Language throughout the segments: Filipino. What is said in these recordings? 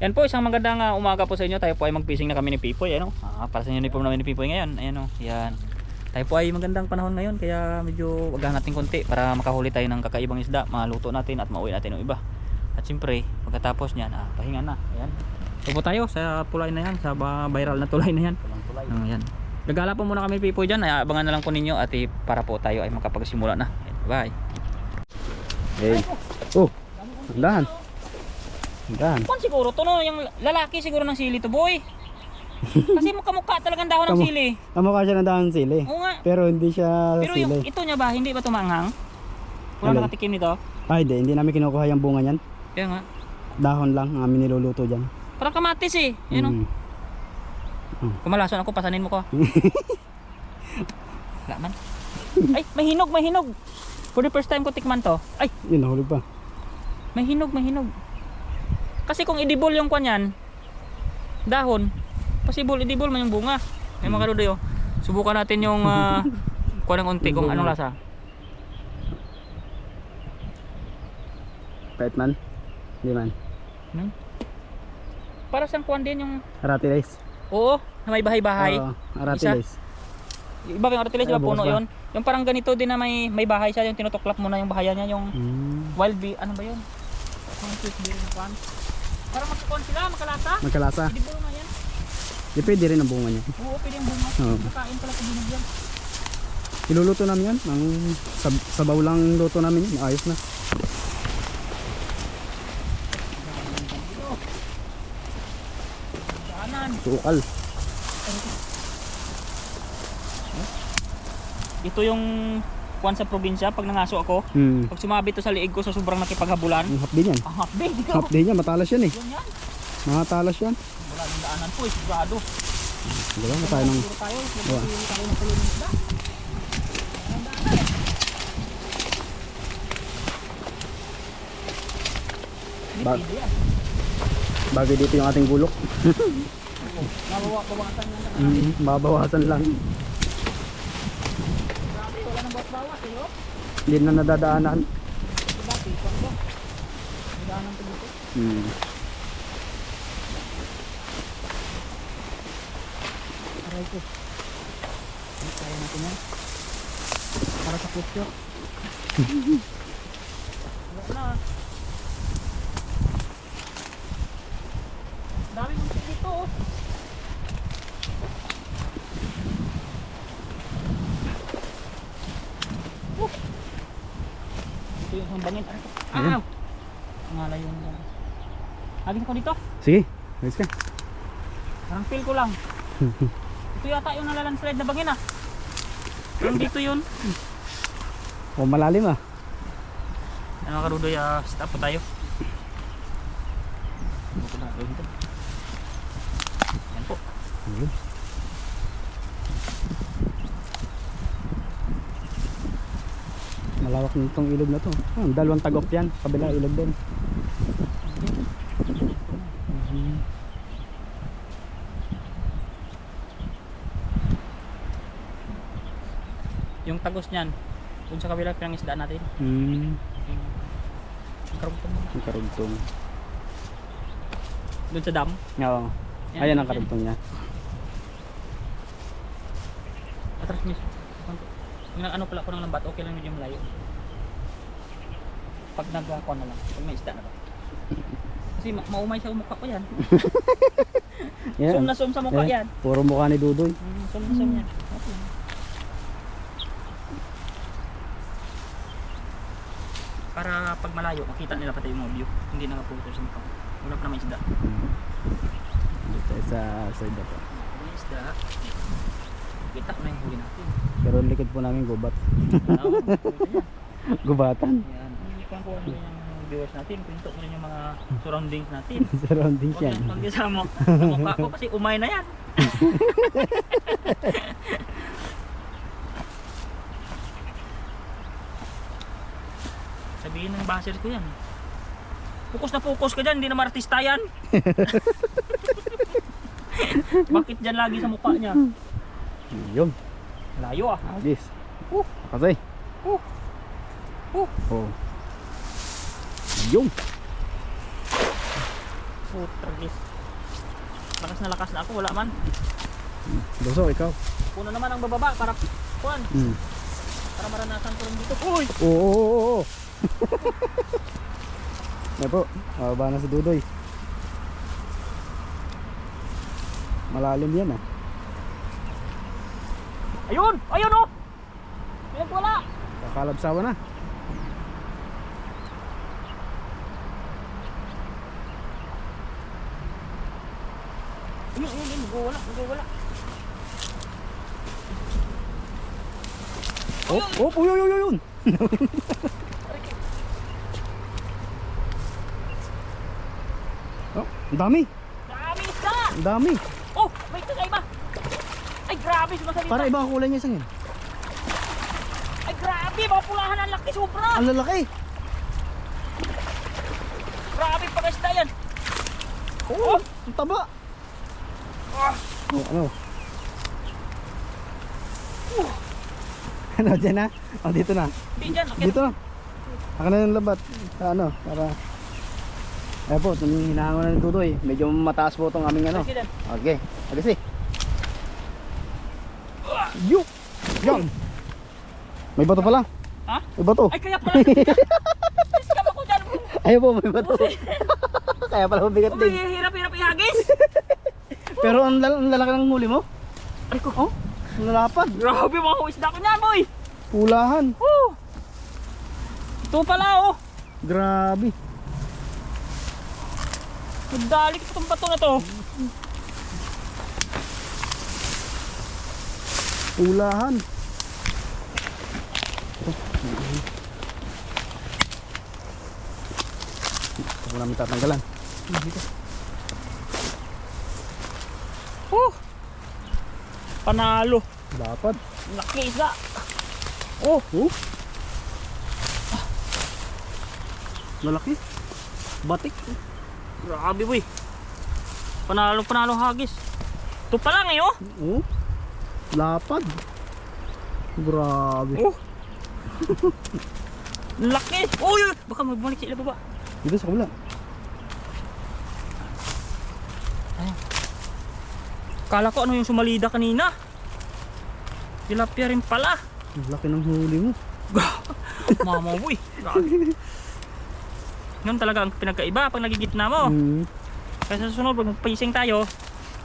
Yan po, isang magandang ah, umaga po sa inyo. Tayo po ay mag-fishing na kami ni Pipoy. Ano? Ah, para sa inyo uniform namin ni Pipoy ngayon. Ayan o, yan. Tayo po ay magandang panahon ngayon kaya medyo wagahan natin konti para makahuli tayo ng kakaibang isda, maluto natin at mauwi natin yung iba. At siyempre, pagkatapos niyan, ah, pahinga na. Ayan. Po tayo sa tulay na yan, sa viral na tulay na yan. Ah, yan. Gagala po muna kami ni Pipoy dyan. Ay, abangan na lang po ninyo at eh, para po tayo ay makapagsimula na. Ayan, Bye. Hey. Oh, dahan. Dahan. Kung siguro to no, yung lalaki siguro ng sili to boy. Kasi mukha-mukha talagang dahon ng sili. Kamukha siya ng dahan sili. Oo nga. Pero hindi siya Pero yung sili. ito niya ba, hindi ba tumanghang? Wala Alin? nakatikim nito? Ay, hindi. Hindi namin kinukuha yung bunga niyan. Kaya nga. Dahon lang ang amin niluluto dyan. Parang kamatis eh. Yan Mm. o. Kumalason ako, pasanin mo ko. Wala man. Ay, may hinog, may hinog. For the first time ko tikman to. Ay, Yun, nahulog pa. may hinog, may hinog. Kasi kung idibol yung kwan yan, dahon, possible idibol man yung bunga. May mga kadudoy oh. Subukan natin yung uh, kwan ng unti kung anong lasa. Pait man. Hindi man. Hmm? Para siyang kwan din yung, Aratiles. oo, na may bahay-bahay. Oo, aratiles. Iba yung artiles, Ah, iba puno ba? yun. Yung parang ganito din na may may bahay siya, yung tinutuklap mo na yung bahayan niya, yung Mm. wild bee, ano ba yun? Yung sweet na kwan. Para magkakon sila, makalasa. Magkalasa. Idibol nga yan. Depende rin ang bunga niya. Oo, pwede yung bunga. Oo. Nakain pala sa binog yan. Iluluto namin yan. Ang sab sabaw lang luto namin yan. Ayos na. Tukal. Ito yung kwan sa probinsya, pag nangaso ako, Hmm. pag sumabi to sa liig ko sa sobrang nakipaghabulan, Ang hapdi yan. ah, hakbe, di ka. Hapdi niya. Matalas yan eh. Yun yan. Matalas yan. Wala yung daanan po, eh, sigurado. Diba? Tayo ng... Tayo, Wala. siguro tayo ng isda. Ang daanan eh. Ba- Pwede yan. Bagay dito yung ating gulok. Mabawa, bawasan yan. sa Mm, babawasan lang. Grabe, wala nang bawas-bawas eh, oh. Hindi na nadadaanan. Ito ba, tikon ko. May daanan to dito. Hmm. Aray ko. Kaya natin yan. Para sa putyo. Wala na. Dami mong dito oh. Oh. Ito. Aray ko. Ayan. Ow! Ngalayo na lang. Agin ko dito. Sige. Ayos ka. Parang feel ko lang. Ito yata yung nalalandslide na bangin ah. Yung dito yun. O malalim ah. Ano mga karudoy, ah, stop po tayo. Ano ko na gawin to? Yan po. Ayun. Malawak na itong ilog na to. Ah, dalawang tagok yan. Kabila ilog din. Mhm. Yung tagos niyan, dun sa kabila pinangisdaan natin. Yung karugtong. Ang karugtong. Dun sa dam. Oo. Yan, Ayan ang karugtong niya. Atras miss. Yung ano pala ko ng lambat, okay lang medyo malayo. Pag nag-ako na lang, pag may isda na ba. Kasi ma maumay sa mukha ko yan. Zoom Yan. na zoom sa mukha Yan. yan. Puro mukha ni Dudoy. Mm, zoom na zoom yan. Okay. Para pag malayo, makita nila pati yung view. Hindi nakaputo sa mukha. Wala pa naman isda. Dito tayo sa side na to. May isda. Kita na yung huli natin. Pero likod po namin gubat. Oo, puto Yan. Kung nyo yung viewers natin, pinto mo rin yung mga surroundings natin. Surroundings Huwag yan. yan pagkasama sa mukha ko kasi umay na yan. Sabihin ng baser ko yan. Focus na focus ka dyan, hindi naman artista yan. Bakit dyan lagi sa mukha niya? Yun. Layo ah. This. Uh. Kasi. Uh. Uh. Oh. Yung. Putragis. Lakas na lakas na ako, wala man. Luso, ikaw. Puno naman ang bababa para kuan, Hmm. para maranasan ko rin dito. Uy! Oo, oo, oo, oo. Yan po, mababa na si Dudoy. Malalim yan ah. Ayun! Ayun oh! Ayun wala! Kakalabsawa na. Ayun, ayun, ayun. Wala, wala. Oh, oh, uy, uy, uy, uy, uy. Oh, ang dami. Grabe isda! Ang dami. Oh! May kakaiba! Ay grabe sumasalita! Para iba ang kulay niya isang yan. Ay grabe! Mga pulahan ang laki sobra! Ang lalaki. Grabe pa isda yan! Oh, ang taba. Oh, ano? Ano, dyan na? Oh, dito na. Dyan! Dito na. Ako na yung labat. Sa ano, para... Ayan po, hinahangon na ng tutoy. Medyo mataas po itong aming ano. Okay, agasi. Yuk! Yan! May bato pala. Ha? May bato. Ay kaya pala! Ayaw po, may bato. Kaya pala mabigat din. hirap-hirap ihagis! Pero ang, lal- ang lalaki ng huli mo. Ay ko! Oh, ang lalapad. Grabe mga isda ko niyan boy! Pulahan. Woo! Ito pala oh! Grabe. Nagdali ko itong bato na to. Pulahan. Ito mo namin tatanggalan. Woo! Panalo. Dapat. Laki isda. Oh! Oh. Lalaki. Batik. Grabe boy. Panalo panalo hagis. Ito pa lang eh oh. Oh. Lapad. Grabe. Oh. Laki. Oh, yun. baka magbalik sila baba. Dito sa kabila. Kala ko ano yung sumalida kanina. Tilapia rin pala. Ang laki ng huli mo. Mama boy. Ganun talaga ang pinagkaiba pag nagigitna mo. Mm. Kasi sa sunod, pag magpacing tayo,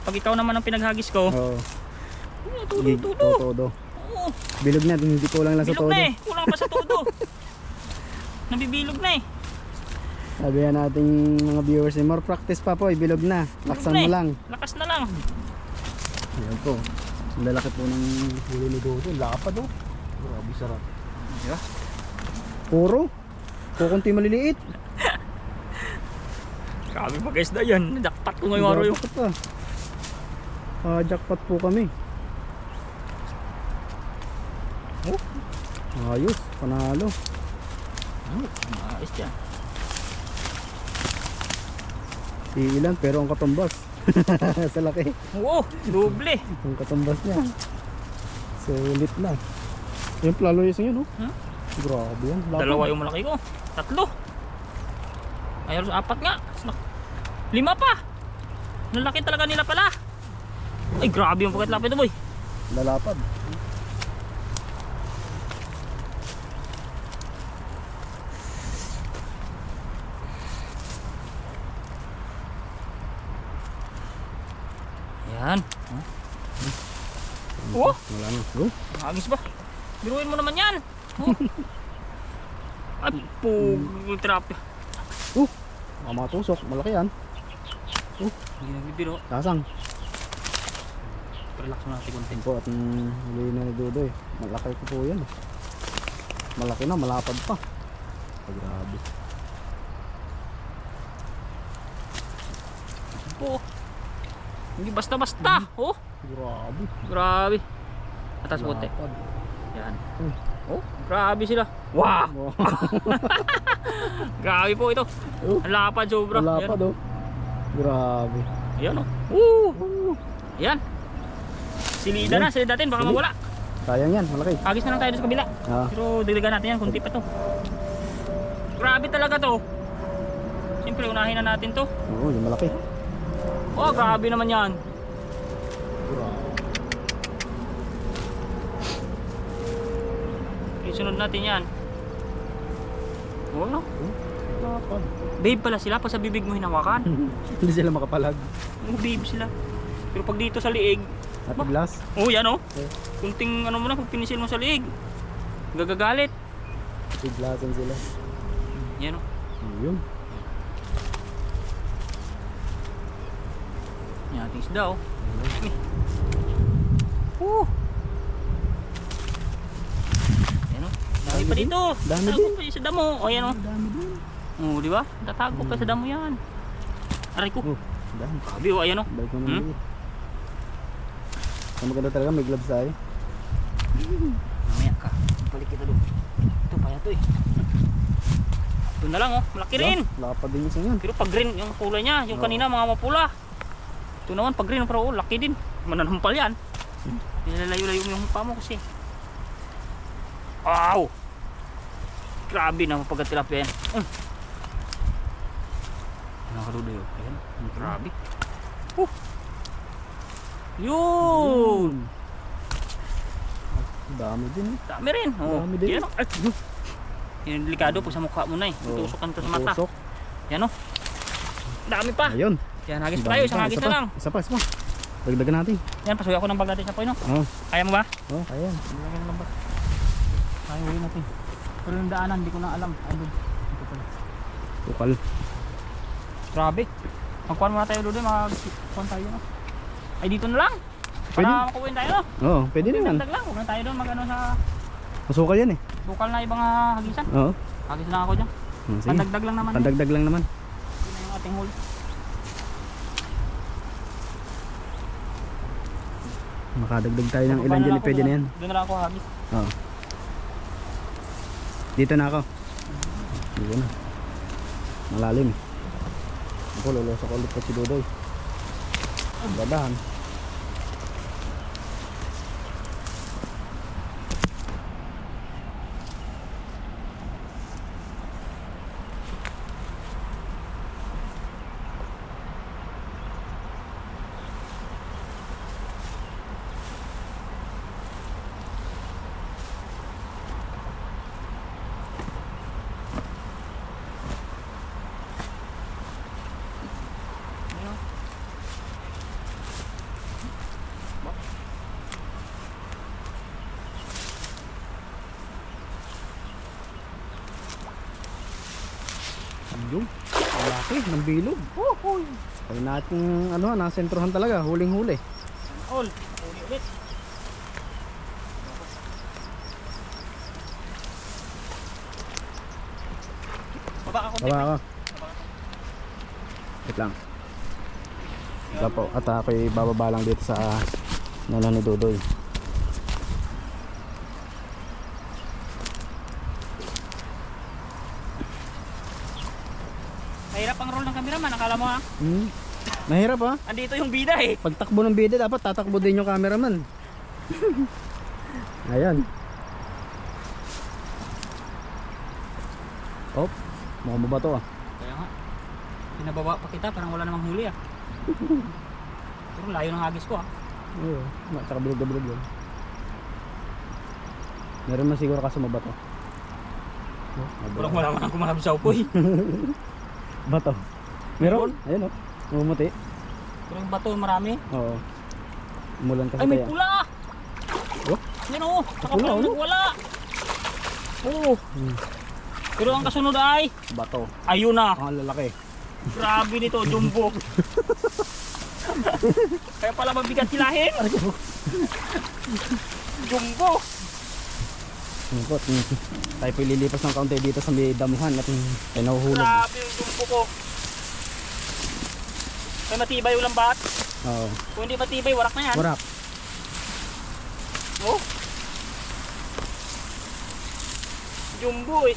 pag ikaw naman ang pinaghagis ko, Oo. tudo, Gig- tudo. Todo. Oo, Bilog na. Hindi ko lang lang sa bilog todo. na eh. Kulang pa sa tudo. Nabibilog na eh. Sabi yan nating mga viewers, eh, more practice pa po, ibilog na. Laksan na mo eh. lang. Lakas na lang. Ayan po. Ang lalaki po ng huli ni Dodo. Lapad oh. Grabe sarap. Diba? Puro. Kukunti maliliit. Grabe pa guys na yan. Jackpot ko ngayong araw yung... Jackpot. Ah, jackpot po kami. Oh. Ayos, panalo. Maayos yan. Iilan pero ang katumbas. sa laki. Oo, doble. Ang katumbas niya. Sulit na. Yung plalo yung yun, oh. Hmm? Grabe yan. Lapad. Dalawa yung malaki ko. Tatlo. Ayun, apat nga. Lima pa. Nalaki talaga nila pala. Ay, grabe yung pagkatlapit ito boy. Lalapad. Yan. Oh, Wala na. Oh. hagis ba? Biruin mo naman yan. Oh. Ay, pug, trap. Uh, mga mga tusok. Malaki yan. Hindi nagbibiro. Tasang. Relax mo natin konti. Yan po at mm, huli na ni Dodoy. Malaki ko po yan. Malaki na, malapad pa. Ah, grabe. Oh. Hindi basta-basta. Oh, Grabe. grabe. Atas. Lapad. Yan. Uy. Oh, grabe sila. Wow! Oh, Grabe po ito. oh, Ang lapad sobra. malapad oh. Grabe. Ayan, oh. Woo! Ayan. Silida na, silida natin, baka Sili. mawala. Sayang yan, malaki. Agis na lang tayo sa kabila. Ah, Pero dagdagan natin yan, kunti pa to. Grabe talaga to. Siyempre, unahin na natin to. Oo, yung malaki. Oh, grabe naman yan. Isunod natin yan. Oh, no? Kapag. Babe pala sila pag sa bibig mo hinawakan. Hindi sila makapalag. Oh, babe sila. Pero pag dito sa liig, At glass. oh yan oh. Okay. Kunting ano mo na, pag pinisil mo sa liig. Gagagalit. Tiglasan sila. Yan oh. Yun. Yan ating isda oh. Oh. Yan oh. Dami pa Dami din. dito. Dami din. pa sa damo. Oh yan oh. Ang dami din. Oh, di ba? Tatago pa sa damo yan. Aray ko. Oh, dami. Sabi oh, ayan oh. Balik Hmm? na ulit. Ang maganda talaga, may gloves tayo. Mamaya ka. Balik kita doon. Ito paya to eh. Ito na lang oh. Malaki rin. Wala pa din yung. Pero pag green yung kulay niya, yung Oo. kanina mga mapula. Ito naman pag green pero oh, laki din. Mananampal yan. Nilalayo-layo mo yung mukha mo kasi. Wow! Grabe na mapagkat tilapia yan. Mm. Nakaduloy oh. Ayan. Grabe. Uh. Yun! Dami din. eh. Dami rin. Oh. Dami din. Yan oh. Ay. Yan delikado pag sa mukha mo na eh. Oo. Tutusukan to sa mata. Yan oh. Dami pa. Ayun. Yan, hagis Ang tayo. Isang pa. hagis na pa. lang. Isa pa, isa pa. Dagdagan natin. Yan, pasuyo ako ng bag natin sa no? Oo. Kaya mo ba? Oh, ayan. Lagyan ng bag. Kaya uwi natin. Pero yung daanan, hindi ko na alam. Ay, doon. Ito pala. Tukal. Grabe. Magkuhan muna tayo doon, mag-kuhan tayo, no? Ay, dito na lang. Pwede. Para makuwin tayo, no? Oo, pwede naman. Dagdag lang. Huwag na tayo doon, mag-ano sa Masukal yan eh. bukal na ibang ah, hagisan. Oo. Hagis lang ako dyan. Hmm. Pandagdag lang naman. Pandagdag lang naman. Yun na yung ating huli. Makadagdag tayo ng ilan dyan, pwede na yan. Doon na lang ako hagis. Oo. Dito na ako. Dito na. Malalim. Ako, lulosok ulit pa si Dudoy. Gadahan. Ayun. Yung. Laki ng bilog. Woohoo! Kaya natin, ano, nasentrohan talaga. Huling-huli. All. Huli ulit. Baba ako. Baba ako. Wait lang. Ito po. At ako'y bababa lang dito sa nana ni Dudoy. Mahirap ang role ng cameraman, akala mo ha? Hmm. Mahirap ha. Andito yung bida eh. Pagtakbo ng bida dapat tatakbo din yung cameraman. Ayan. Oh, mukhang ba to ah. Kaya nga. Pinababa pa kita, parang wala namang huli ah. Pero layo ng hagis ko ah. Oo, oh, tsaka bilog na bilog yun. Meron man siguro kaso mabato. Oh, Parang wala man ang kumalab sa upoy. Bato. Meron? Ayun oh. Umumuti. Pero yung bato marami. Oo. Umulan kasi Ay may kaya. pula! Oh? Yan oh, saka Pula, parang ano? nagwala. Oo. Hmm. Pero ang kasunod ay, Bato. ayun na. Ang lalaki. Grabe nito, jumbo. Kaya pala mabigat silahin. jumbo. Ngikot. Hmm. Tayo po ililipas ng kaunti dito sa may damuhan at hmm, ay nahuhulog. Grabe yung jumbo ko. May matibay ulang bat. Oo. Kung hindi matibay, warak na yan. Warap. Oh. Jumbo eh.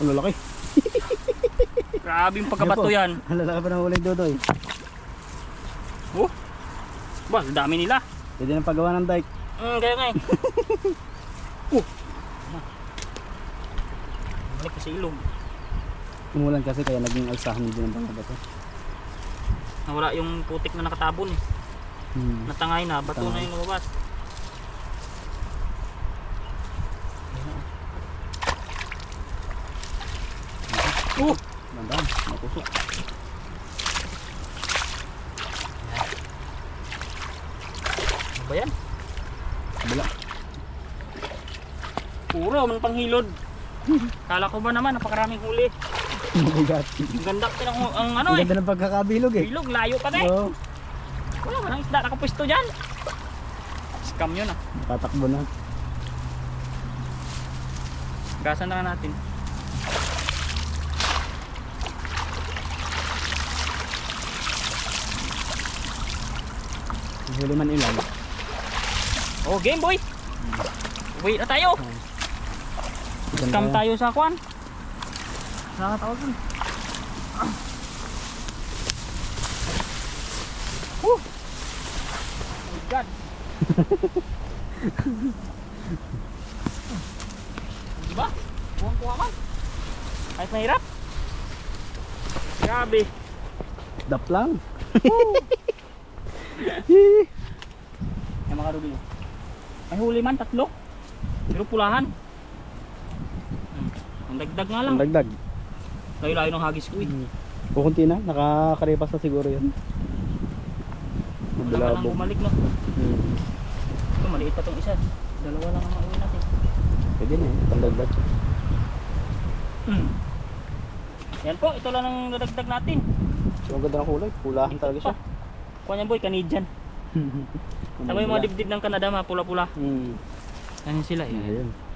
Ang lalaki. Grabe yung pagkabato yan. Ang lalaki pa ng huling dodoy. Oh. Ba, dami nila. Pwede nang paggawa ng dike. Mm, kaya nga eh. Ko sa ilog. Umulan kasi kaya naging alsahan din ang mga bato. Nawala yung putik na nakatabon. Hmm. Natangay na, bato na Tangay. yung lumabas. Oh! Bandang, natusok. Ano ba yan? Kabila. Puro, man panghilod. Kala ko ba naman, napakaraming huli. Mabigat. Ang ganda pa ng ang ano Ang eh. ganda ng pagkakabilog eh. Bilog, layo pa eh. Oo. Wala ang isda nakapwesto dyan. Scam yun ah. Tatakbo na. Gasan na lang natin. Huli man ilan. Oh, game boy! Wait na tayo! Scam tayo sa kwan. Nakatawag dun. Woo! Oh my God! diba? Buwang kuha man. Kahit mahirap. Grabe. Dap lang. Yung mga rubi. May huli man, tatlo. Pero pulahan. Ang dagdag nga lang. Ang dagdag. Layo-layo ng hagis ko eh. Hmm. Kukunti na. Nakakaripas na siguro yan. Wala ka nang bumalik no. Hmm. Ito, maliit pa tong isa. Dalawa lang ang mauwi natin. Pwede na eh. Pandagdag. Hmm. Yan po, ito lang ang nadagdag natin. So, ang ganda ng kulay. Pulahan talaga siya. Kuha niyan boy, Canadian. Tama yung mga dibdib ng Canada, mga pula-pula. Hmm. Yan sila eh. Ayun.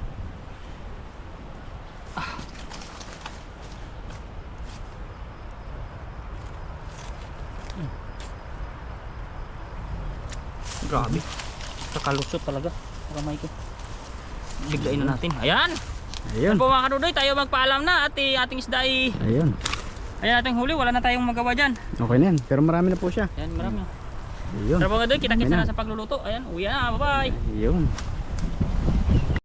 Grabe. Kakalusot talaga. Kamay ko. Biglain na natin. Ayan! Ayun. Yan po mga kanudoy, tayo magpaalam na at eh, ating isda ay Ayun. ayan ating huli, wala na tayong magawa dyan. Okay na yan. Pero marami na po siya. Ayan, marami. Ayun. Pero mga kanudoy, kita-kita na na. sa pagluluto. Ayan, uwi na, bye-bye! Ayun.